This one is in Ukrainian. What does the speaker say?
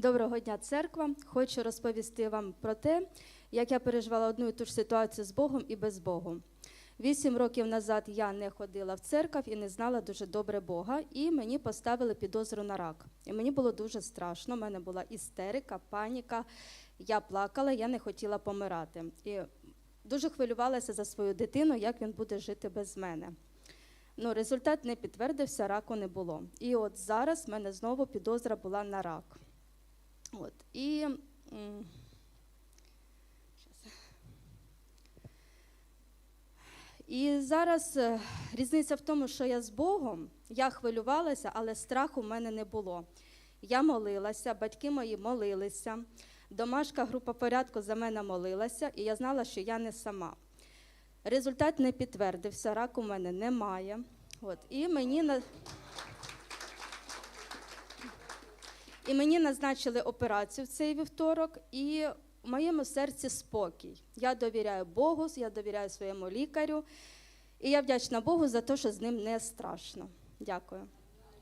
Доброго дня, церква. Хочу розповісти вам про те, як я переживала одну і ту ж ситуацію з Богом і без Богу. Вісім років назад я не ходила в церкву і не знала дуже добре Бога, і мені поставили підозру на рак. І мені було дуже страшно. У мене була істерика, паніка. Я плакала, я не хотіла помирати. І дуже хвилювалася за свою дитину, як він буде жити без мене. Ну, результат не підтвердився, раку не було. І от зараз в мене знову підозра була на рак. От. І, і зараз е, різниця в тому, що я з Богом, я хвилювалася, але страху в мене не було. Я молилася, батьки мої молилися, домашка група порядку за мене молилася, і я знала, що я не сама. Результат не підтвердився, раку в мене немає. От. І мені на... І мені назначили операцію в цей вівторок, і в моєму серці спокій. Я довіряю Богу, я довіряю своєму лікарю, і я вдячна Богу за те, що з ним не страшно. Дякую.